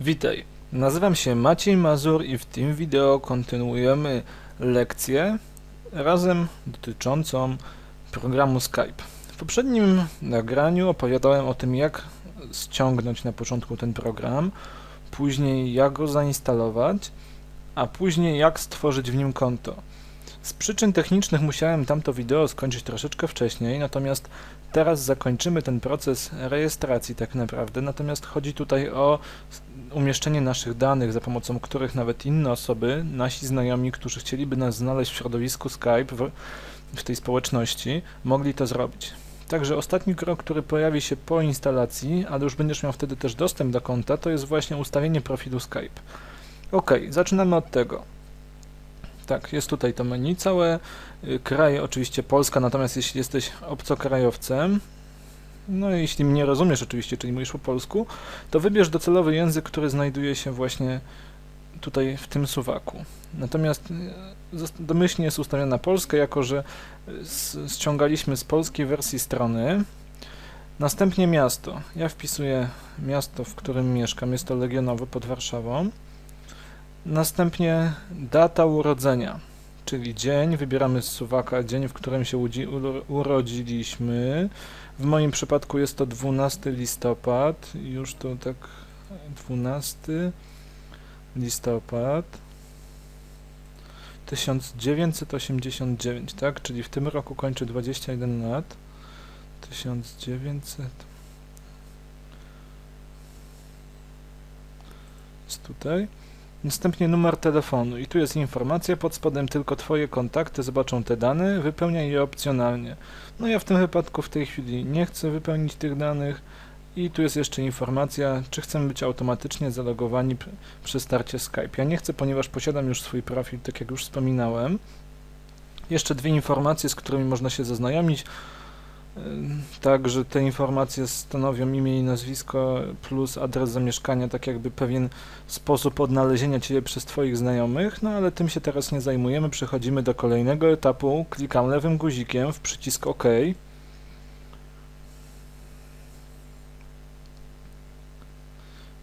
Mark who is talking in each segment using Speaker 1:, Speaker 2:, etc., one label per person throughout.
Speaker 1: Witaj, nazywam się Maciej Mazur i w tym wideo kontynuujemy lekcję razem dotyczącą programu Skype. W poprzednim nagraniu opowiadałem o tym, jak ściągnąć na początku ten program, później jak go zainstalować, a później jak stworzyć w nim konto. Z przyczyn technicznych musiałem tamto wideo skończyć troszeczkę wcześniej, natomiast teraz zakończymy ten proces rejestracji tak naprawdę, natomiast chodzi tutaj o umieszczenie naszych danych, za pomocą których nawet inne osoby, nasi znajomi, którzy chcieliby nas znaleźć w środowisku Skype, w, w tej społeczności, mogli to zrobić. Także ostatni krok, który pojawi się po instalacji, ale już będziesz miał wtedy też dostęp do konta, to jest właśnie ustawienie profilu Skype. Ok, zaczynamy od tego. Tak, jest tutaj to menu całe, y, kraj oczywiście Polska, natomiast jeśli jesteś obcokrajowcem, no i jeśli mnie rozumiesz oczywiście, czyli mówisz po polsku, to wybierz docelowy język, który znajduje się właśnie tutaj w tym suwaku. Natomiast y, domyślnie jest ustawiona Polska, jako że y, ściągaliśmy z polskiej wersji strony. Następnie miasto. Ja wpisuję miasto, w którym mieszkam. Jest to Legionowo pod Warszawą. Następnie data urodzenia, czyli dzień. Wybieramy z suwaka dzień, w którym się urodziliśmy. W moim przypadku jest to 12 listopad. Już to tak 12 listopad 1989, tak? Czyli w tym roku kończę 21 lat. 1900 jest tutaj. Następnie numer telefonu i tu jest informacja, pod spodem tylko Twoje kontakty zobaczą te dane, wypełniaj je opcjonalnie. No ja w tym wypadku w tej chwili nie chcę wypełnić tych danych i tu jest jeszcze informacja, czy chcemy być automatycznie zalogowani pr- przy starcie Skype. Ja nie chcę, ponieważ posiadam już swój profil, tak jak już wspominałem. Jeszcze dwie informacje, z którymi można się zaznajomić. Ym, Także te informacje stanowią imię i nazwisko plus adres zamieszkania, tak jakby pewien sposób odnalezienia Ciebie przez Twoich znajomych, no ale tym się teraz nie zajmujemy. Przechodzimy do kolejnego etapu. Klikam lewym guzikiem w przycisk OK.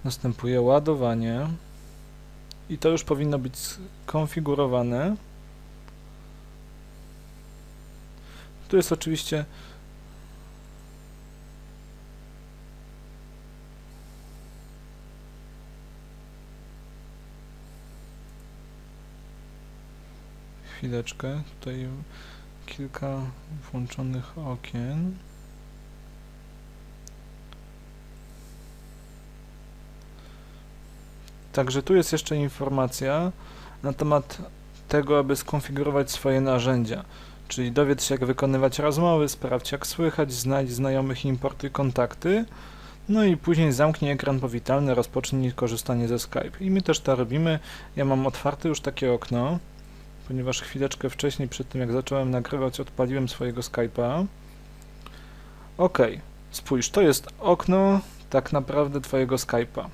Speaker 1: Następuje ładowanie. I to już powinno być skonfigurowane. Tu jest oczywiście chwileczkę. Tutaj kilka włączonych okien. Także tu jest jeszcze informacja na temat tego, aby skonfigurować swoje narzędzia. Czyli dowiedz się, jak wykonywać rozmowy, sprawdź, jak słychać, znajdź znajomych, importuj kontakty. No i później zamknij ekran powitalny, rozpocznij korzystanie ze Skype. I my też to robimy. Ja mam otwarte już takie okno ponieważ chwileczkę wcześniej, przed tym jak zacząłem nagrywać, odpaliłem swojego Skype'a. Ok, spójrz, to jest okno tak naprawdę Twojego Skype'a.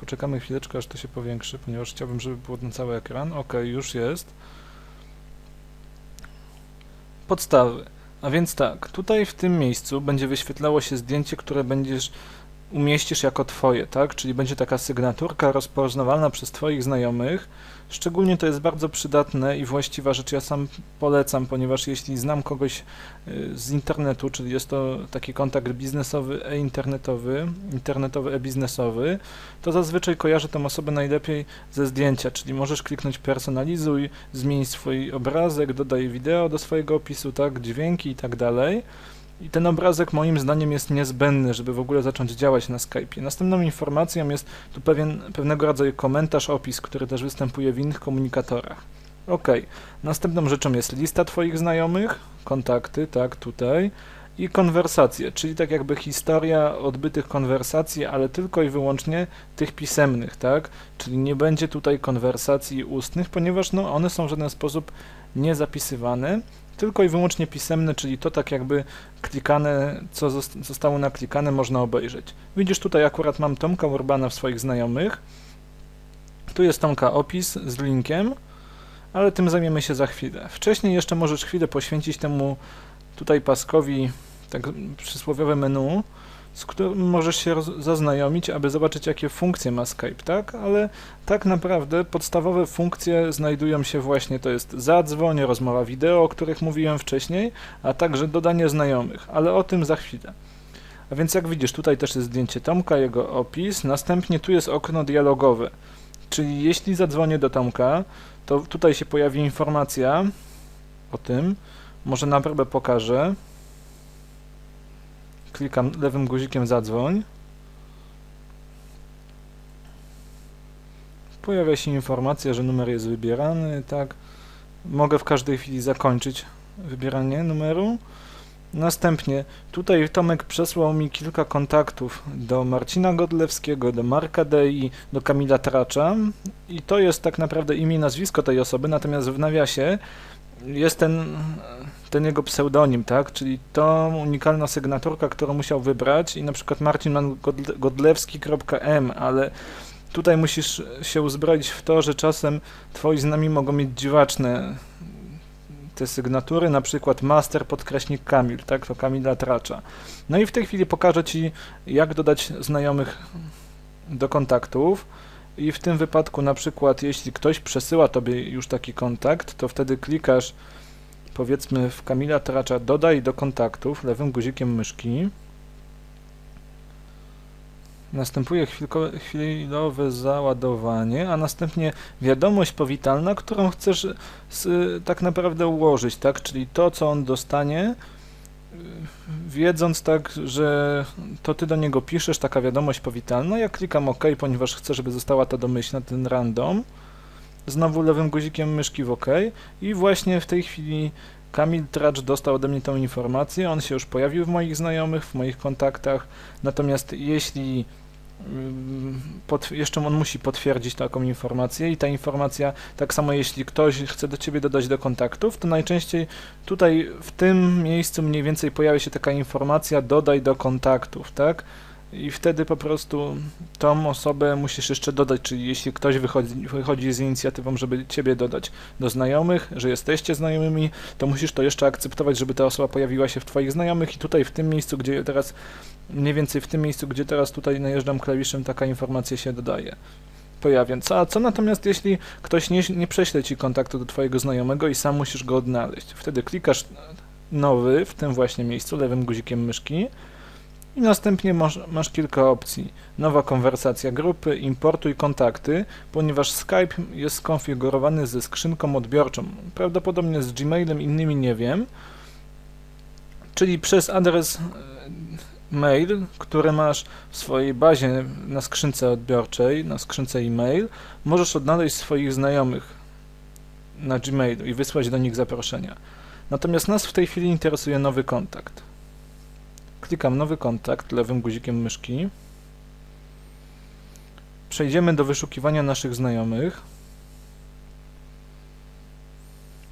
Speaker 1: Poczekamy chwileczkę, aż to się powiększy, ponieważ chciałbym, żeby było na cały ekran. Ok, już jest. Podstawy. A więc tak, tutaj w tym miejscu będzie wyświetlało się zdjęcie, które będziesz umieścisz jako Twoje, tak? Czyli będzie taka sygnaturka rozpoznawalna przez Twoich znajomych. Szczególnie to jest bardzo przydatne i właściwa rzecz. Ja sam polecam, ponieważ jeśli znam kogoś y, z internetu, czyli jest to taki kontakt biznesowy, e-internetowy, internetowy, e-biznesowy, to zazwyczaj kojarzę tę osobę najlepiej ze zdjęcia, czyli możesz kliknąć personalizuj, zmień swój obrazek, dodaj wideo do swojego opisu, tak, dźwięki i tak dalej. I ten obrazek moim zdaniem jest niezbędny, żeby w ogóle zacząć działać na Skype'ie. Następną informacją jest tu pewien, pewnego rodzaju komentarz, opis, który też występuje w innych komunikatorach. Ok. Następną rzeczą jest lista Twoich znajomych, kontakty, tak, tutaj, i konwersacje, czyli tak jakby historia odbytych konwersacji, ale tylko i wyłącznie tych pisemnych, tak? Czyli nie będzie tutaj konwersacji ustnych, ponieważ no, one są w żaden sposób nie zapisywane, tylko i wyłącznie pisemne, czyli to tak jakby klikane, co zost- zostało naklikane, można obejrzeć. Widzisz, tutaj akurat mam Tomka Urbana w swoich znajomych. Tu jest Tomka opis z linkiem, ale tym zajmiemy się za chwilę. Wcześniej jeszcze możesz chwilę poświęcić temu tutaj paskowi, tak przysłowiowe menu, z którym możesz się zaznajomić, aby zobaczyć, jakie funkcje ma Skype, tak? Ale tak naprawdę podstawowe funkcje znajdują się właśnie, to jest zadzwoń, rozmowa wideo, o których mówiłem wcześniej, a także dodanie znajomych, ale o tym za chwilę. A więc jak widzisz, tutaj też jest zdjęcie Tomka, jego opis, następnie tu jest okno dialogowe, czyli jeśli zadzwonię do Tomka, to tutaj się pojawi informacja o tym, może na pokażę. Klikam lewym guzikiem zadzwoń. Pojawia się informacja, że numer jest wybierany, tak. Mogę w każdej chwili zakończyć wybieranie numeru. Następnie tutaj Tomek przesłał mi kilka kontaktów do Marcina Godlewskiego, do Marka Dei, do Kamila Tracza i to jest tak naprawdę imię i nazwisko tej osoby, natomiast w nawiasie jest ten, ten jego pseudonim, tak? Czyli to unikalna sygnaturka, którą musiał wybrać i na przykład marcingodlewski.m, ale tutaj musisz się uzbroić w to, że czasem twoi znajomi mogą mieć dziwaczne te sygnatury, na przykład master podkreśnik Kamil, tak? To Kamila Tracza. No i w tej chwili pokażę Ci, jak dodać znajomych do kontaktów. I w tym wypadku na przykład jeśli ktoś przesyła Tobie już taki kontakt, to wtedy klikasz powiedzmy w Kamila Tracza dodaj do kontaktów lewym guzikiem myszki. Następuje chwilowe załadowanie, a następnie wiadomość powitalna, którą chcesz s, tak naprawdę ułożyć, tak? Czyli to, co on dostanie, y, wiedząc tak, że to ty do niego piszesz, taka wiadomość powitalna. Ja klikam OK, ponieważ chcę, żeby została ta domyślna, ten random. Znowu lewym guzikiem myszki w OK i właśnie w tej chwili Kamil Tracz dostał ode mnie tą informację, on się już pojawił w moich znajomych, w moich kontaktach, natomiast jeśli jeszcze on musi potwierdzić taką informację i ta informacja, tak samo jeśli ktoś chce do Ciebie dodać do kontaktów, to najczęściej tutaj w tym miejscu mniej więcej pojawia się taka informacja dodaj do kontaktów, tak? I wtedy po prostu tą osobę musisz jeszcze dodać, czyli jeśli ktoś wychodzi, wychodzi z inicjatywą, żeby ciebie dodać do znajomych, że jesteście znajomymi, to musisz to jeszcze akceptować, żeby ta osoba pojawiła się w twoich znajomych i tutaj w tym miejscu, gdzie teraz, mniej więcej w tym miejscu, gdzie teraz tutaj najeżdżam klawiszem, taka informacja się dodaje. Pojawia. Co, a co natomiast jeśli ktoś nie, nie prześle ci kontaktu do twojego znajomego i sam musisz go odnaleźć? Wtedy klikasz nowy w tym właśnie miejscu lewym guzikiem myszki i następnie masz, masz kilka opcji. Nowa konwersacja grupy, importuj kontakty, ponieważ Skype jest skonfigurowany ze skrzynką odbiorczą. Prawdopodobnie z Gmailem, innymi nie wiem. Czyli przez adres e, mail, który masz w swojej bazie na skrzynce odbiorczej, na skrzynce e-mail, możesz odnaleźć swoich znajomych na Gmailu i wysłać do nich zaproszenia. Natomiast nas w tej chwili interesuje nowy kontakt. Klikam nowy kontakt lewym guzikiem myszki. Przejdziemy do wyszukiwania naszych znajomych.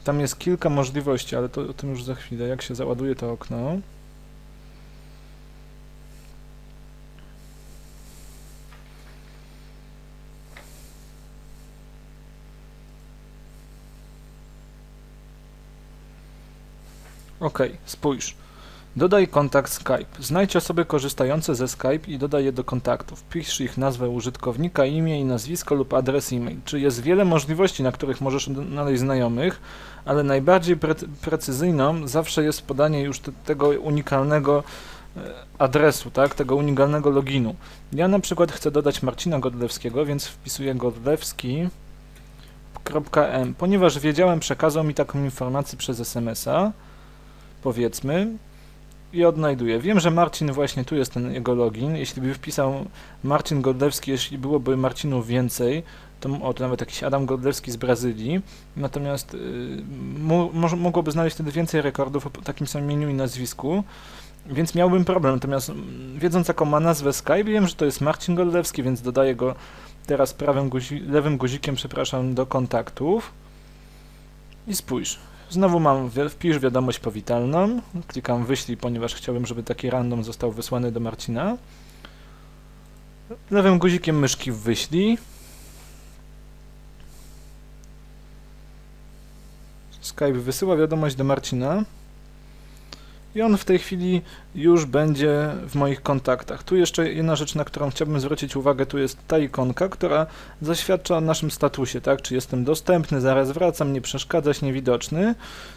Speaker 1: Tam jest kilka możliwości, ale to o tym już za chwilę, jak się załaduje to okno. Ok, spójrz. Dodaj kontakt Skype. Znajdź osoby korzystające ze Skype i dodaj je do kontaktów. Pisz ich nazwę użytkownika, imię i nazwisko lub adres e-mail. Czy jest wiele możliwości, na których możesz znaleźć znajomych, ale najbardziej pre precyzyjną zawsze jest podanie już te, tego unikalnego e, adresu, tak, tego unikalnego loginu. Ja na przykład chcę dodać Marcina Godlewskiego, więc wpisuję godlewski.m, ponieważ wiedziałem, przekazał mi taką informację przez SMS-a, powiedzmy, i odnajduję. Wiem, że Marcin właśnie tu jest ten jego login. Jeśli by wpisał Marcin Godlewski, jeśli byłoby Marcinów więcej, to, o, to nawet jakiś Adam Godlewski z Brazylii, natomiast y, mogłoby znaleźć wtedy więcej rekordów o takim samym imieniu i nazwisku, więc miałbym problem. Natomiast wiedząc jaką ma nazwę Skype, wiem, że to jest Marcin Godlewski, więc dodaję go teraz prawym guzi lewym guzikiem, przepraszam, do kontaktów i spójrz. Znowu mam wpisz wiadomość powitalną, klikam wyślij, ponieważ chciałbym, żeby taki random został wysłany do Marcina. Lewym guzikiem myszki wyślij. Skype wysyła wiadomość do Marcina. I on w tej chwili już będzie w moich kontaktach. Tu jeszcze jedna rzecz, na którą chciałbym zwrócić uwagę, tu jest ta ikonka, która zaświadcza o naszym statusie, tak? Czy jestem dostępny, zaraz wracam, nie przeszkadzać, niewidoczny.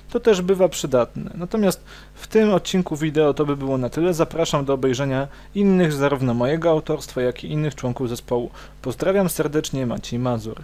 Speaker 1: To też bywa przydatne. Natomiast w tym odcinku wideo to by było na tyle. Zapraszam do obejrzenia innych, zarówno mojego autorstwa, jak i innych członków zespołu. Pozdrawiam serdecznie, Maciej Mazur.